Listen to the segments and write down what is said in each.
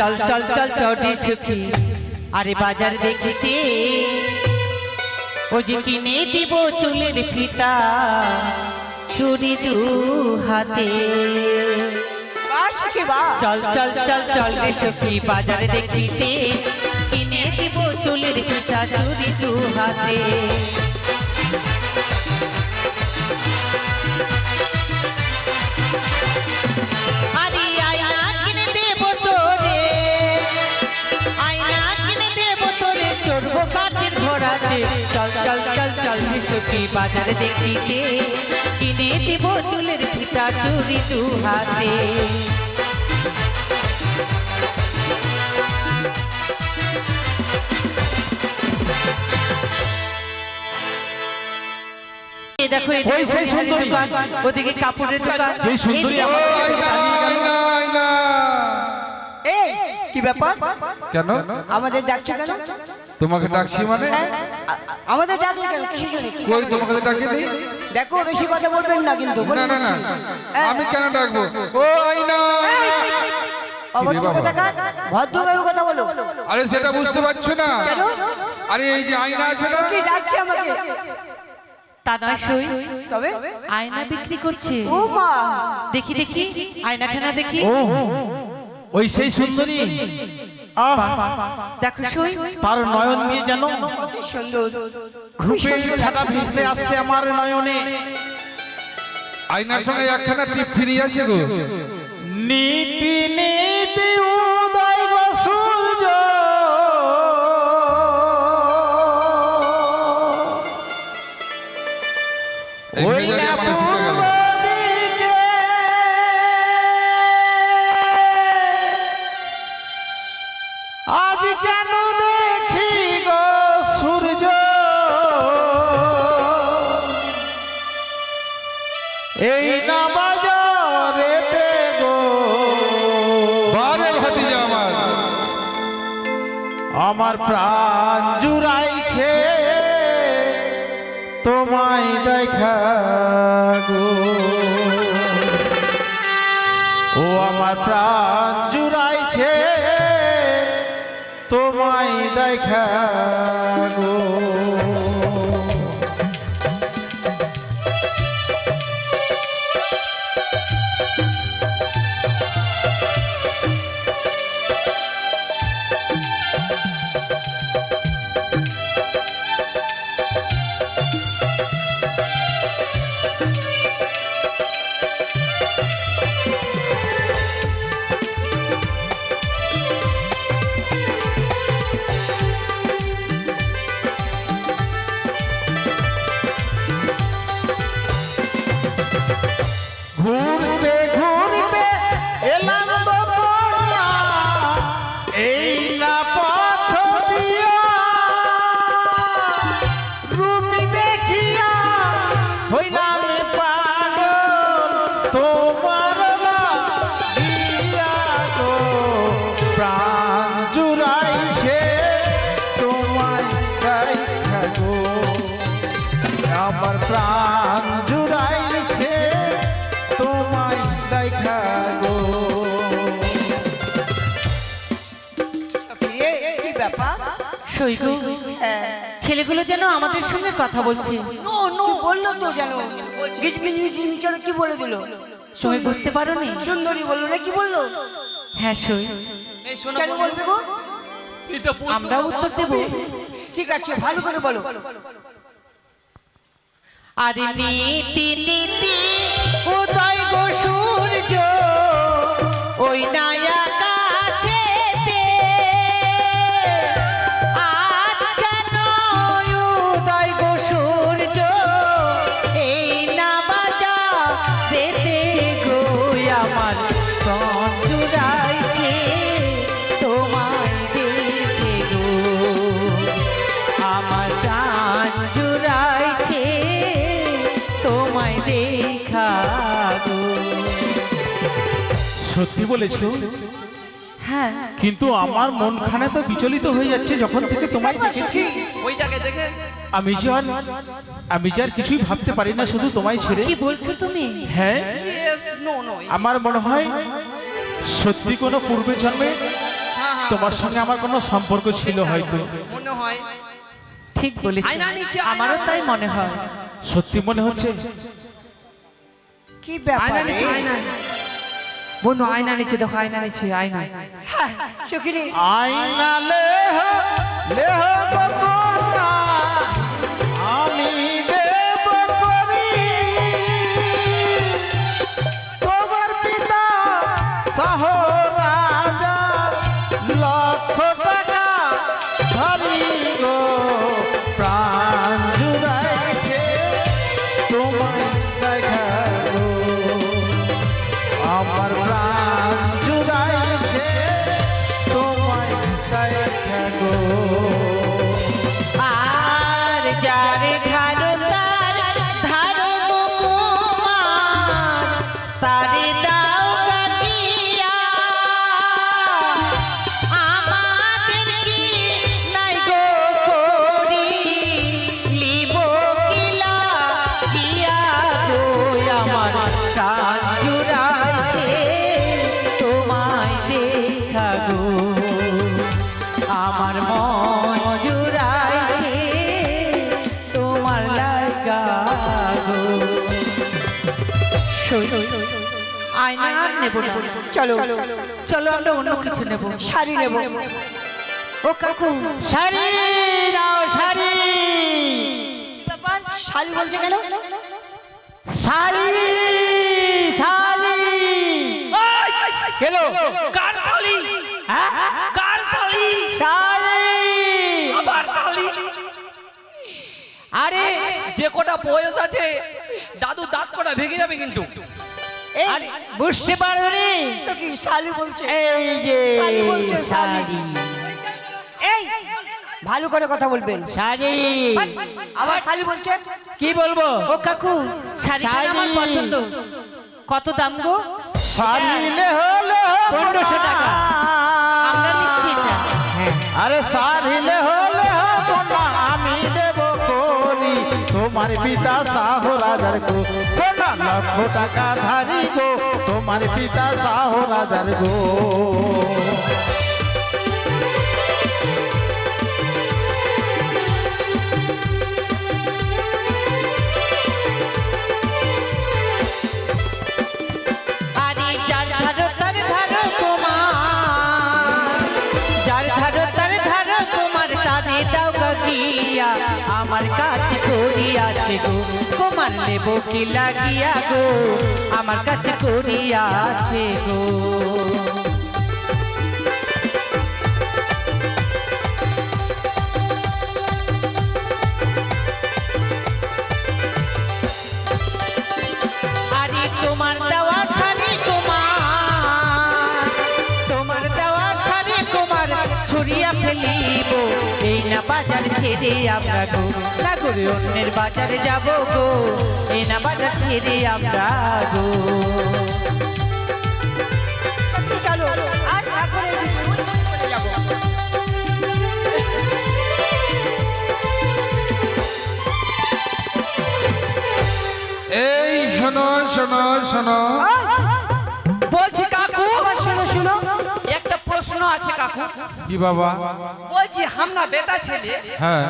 চল চল চল চটি সুখী। আরে বাজার দেখিতে ও যে কিনে দিব চুলের ফিতা ছুরি দু হাতে। চল চল চল চল রে সখী বাজারে দেখিতে কিনে দিব চুলের ফিতা ছুরি দু হাতে। আরে ঘোড়াতে চল চল চল চল সখী বাজারে দেখিতে। কিনে দেব চুলের ফিতা চুরি দু হাতে দেখো ওই সেই সুন্দরী। ওদিকে কাপড়ের দোকান। যেই সুন্দরী এই কি ব্যাপার? কেন? আমাদের ডাকছো কেন? তোমাকে ডাকছি মানে? আমাদের ডাকলে কেন? কিসের জন্য? কই তোমাকে ডাকি দিই? দেখো বেশি কথা বলবেন না কিন্তু না না না হ্যাঁ। আমি কেন ডাকবো? ও আইনা! কথা বলো। আরে সেটা বুঝতে পারছ না। কেন? আরে এই যে আয়না আছে না? কি ডাকছে আমাকে? তা নয় সই। তবে আয়না বিক্রি করছে। ও মা! দেখি দেখি আয়নাখানা দেখি। ওই সেই সুন্দরী। দেখো সই। তার নয়ন দিয়ে যেন অতি সুন্দর। রূপের ছাটা ভেসে আসছে আমার নয়নে। আয়নার সঙ্গে একখানা টিপ ফিরি আছে গো। নীতি নীতি উদয় গো সূর্য। ওই না আমার প্রাণ জুড়াইছে। তোমায় দেখা গো। ও আমার প্রাণ জুড়াইছে। তোমায় দেখা গো। ছেলেগুলো যেন আমাদের সঙ্গে কথা বলছে। নো নো বলল তো যেন। গিজমিজ গিজমিজ কেন কি বলে দিল? তুমি বুঝতে পারো নি সুন্দরী বলল না কি বলল? হ্যাঁ সই কেন বলবে গো? আমরা উত্তর দেব। ঠিক আছে ভালো করে বলো। আরে নীতি নীতি উদয় গো সূর্য। বলেছ? হ্যাঁ। কিন্তু আমার মনখানে তো বিচলিত হয়ে যাচ্ছে যখন থেকে তোমায় দেখেছি। ওইটাকে দেখে। আমি যে আর আমি যে আর কিছুই ভাবতে পারি না শুধু তোমায় ছেড়ে। কি বলছো তুমি? হ্যাঁ। ইয়েস নো নো আমার মনে হয় সত্যি কোনো পূর্বে জন্মে হ্যাঁ হ্যাঁ। তোমার সঙ্গে আমার কোনো সম্পর্ক ছিল হয়তো। মনে হয়। ঠিক বলেছি। আয়না নিচে, আমারও তাই মনে হয়। সত্যি মনে হচ্ছে? কি ব্যাপার? আয়না নিচে আয়না। বন্ধু আয়না নিচে দেখো আয়না নিচে আয়না। হ্যাঁ, সখিনী আয়না লেহ লেহ নেব না। চলো চলো আমরা অন্য কিছু নেব। শাড়ি নেব। ও কাকু শাড়ি দাও শাড়ি। ব্যাপার? শাড়ি বলছে কেন? শাড়ি শাড়ি। হ্যালো কার শালি কার শালি শাড়ি। আবার শালি আরে যে কটা বয়স আছে দাদু দাঁত কটা ভেঙে যাবে কিন্তু। এই বুঝতে পারোনি? সখী শালি বলছে? এই যে শাড়ি বলছে, শাড়ি। শাড়ি এই ভালো করে কথা বলবেন। শাড়ি আবার শালি বলছে? কি বলব? ও কাকু শাড়িটা আমার পছন্দ? কত দাম গো? সারিলে হলে পনেরোশো টাকা। আমরা নিচ্ছি এটা। আরে হলে তোমার পিতা শাহ রাজার গো। কোটা লক্ষ টাকা ধারি গো তোমার পিতা শাহ রাজার গো। করিয়াছে গো তোমার নেব কি লাগিয়া গো? আমার কাছে করিয়া আছে গো। বাজার আমরা গো। না করে অন্যের বাজারে যাব গো। এই না বাজার ছেড়ে আমরা গো। এই শোনো শোনো শোনো। প্রশ্ন আছে কাকু। কি বাবা? বলছি হামনা বেটা ছেলে হ্যাঁ।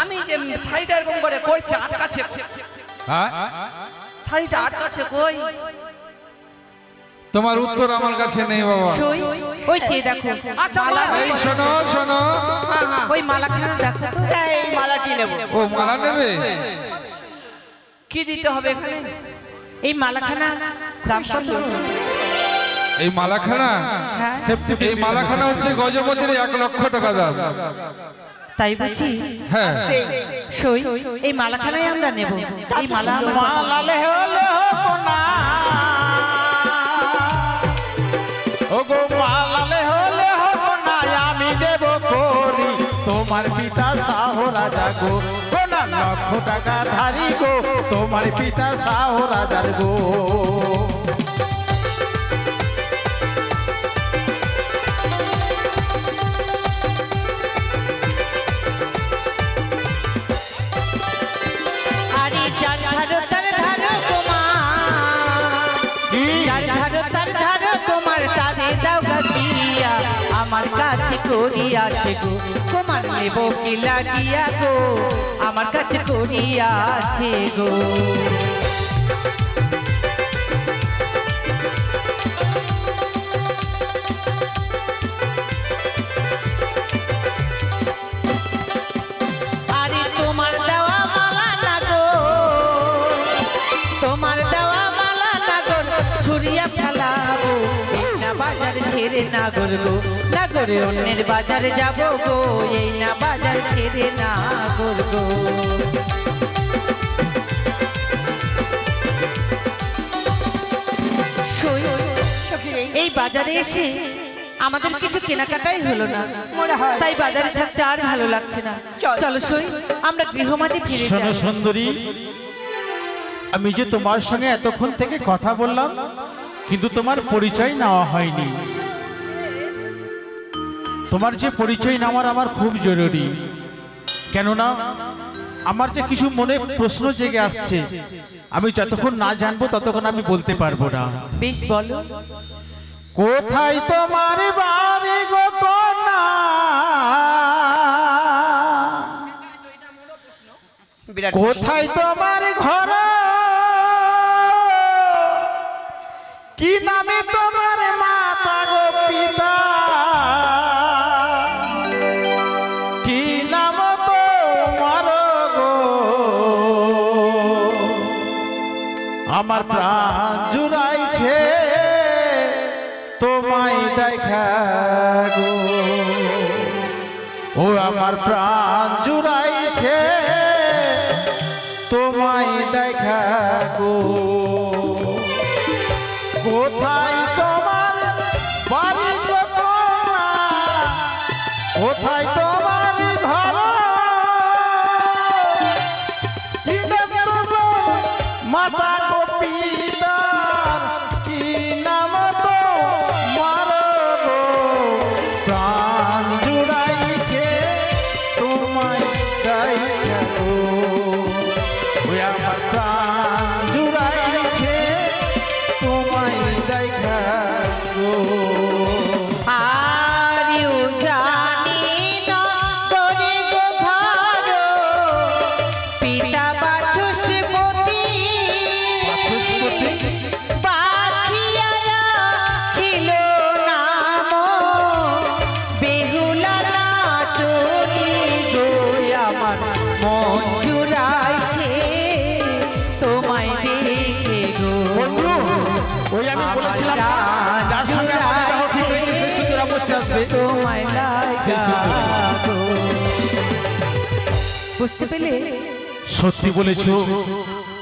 আমি যে শাড়িটা এরকম করে করছে আটকাচ্ছে হ্যাঁ? শাড়িটা আটকাচ্ছে কই? তোমার উত্তর আমার কাছে নেই বাবা। সই? ওই চেয়ে দেখো আচ্ছা, মালা এই শোনো শোনো। হ্যাঁ হ্যাঁ। ওই মালাখানা দেখো তো। এই মালাটি নেব। ও মালা নেবে? কি দিতে হবে এখানে? এই মালাখানা দাম কত? এই মালাখানা? হ্যাঁ। এই মালাখানা হচ্ছে গজপতির এক লক্ষ টাকা দাম। তাই বুঝি? হ্যাঁ। সই এই মালাখানাই আমরা নেব। এই মালা আমরা মালালে হলে না ও গো মালালে হলে না আমি দেব করি। তোমার পিতা সাহ রাজা গো। কোনা লক্ষ টাকা ধারি গো। তোমার পিতা সাহ রাজার গো। আমার কাছে করিয়াছে গো। কুমার নেব কি লাগিয়া গো? আমার কাছে করিয়াছে গো। আরে তোমার দেওয়া গো তোমার ছুরিয়া ফেলাবো। বাজার ছেড়ে না না করে অন্যের বাজারে যাব গো এই না বাজার ছেড়ে না সই, এই বাজারে এসে আমাদের কিছু কেনাকাটাই হলো না। মনে হয় তাই বাজারে থাকতে আর ভালো লাগছে না। চল। চলো সই আমরা গৃহমাঝে ফিরে শোনো যাই সুন্দরী আমি যে তোমার সঙ্গে এতক্ষণ থেকে কথা বললাম কিন্তু তোমার পরিচয় নেওয়া হয়নি। তোমার যে পরিচয় নেওয়ার আমার খুব জরুরি। কেননা আমার যে কিছু মনে প্রশ্ন জেগে আসছে আমি যতক্ষণ না জানব ততক্ষণ আমি বলতে পারব না। বেশ বলো। কোথায় তোমার বাড়ি গো কন্যা? কোথায় তোমার ঘর? কি নামে তোমার আমার প্রাণ জুড়াইছে। তোমায় দেখা গো। ও আমার প্রাণ জুড়াইছে। তোমায় দেখা গো। বুঝতে পেলে? সত্যি বলেছ।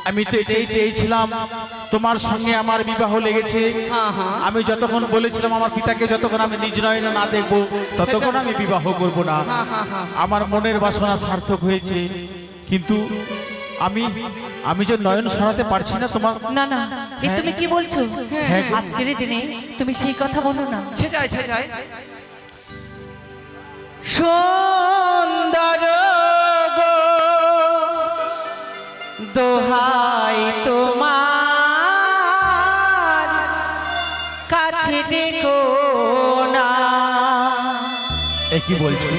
আমি তো এটাই চেয়েছিলাম তোমার সঙ্গে আমার বিবাহ লেগেছে। হ্যাঁ, হ্যাঁ। আমি যতক্ষণ বলেছিলাম আমার পিতাকে যতক্ষণ আমি নিজ নয়নে না দেখব ততক্ষণ আমি বিবাহ করব না। আমার মনের বাসনা সার্থক হয়েছে। কিন্তু আমি আমি যে নয়ন সরাতে পারছি না তোমার না না এ তুমি কি বলছো? হ্যাঁ। আজকের দিনে তুমি সেই কথা বলো না। ছেটাই ছেটাই সুন্দর দোহাই তোমার কাছে দেখো না। কি বলছো?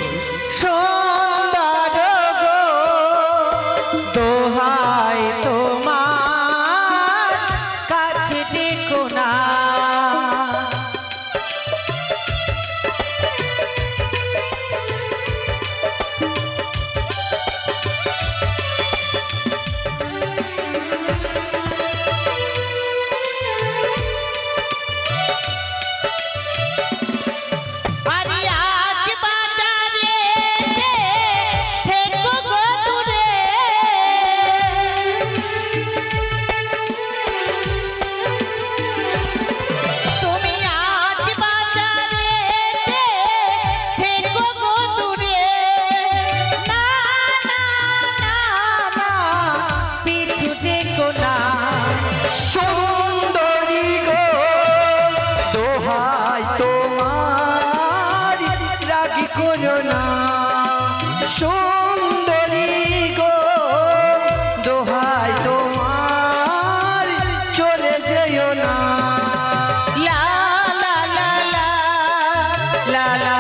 La la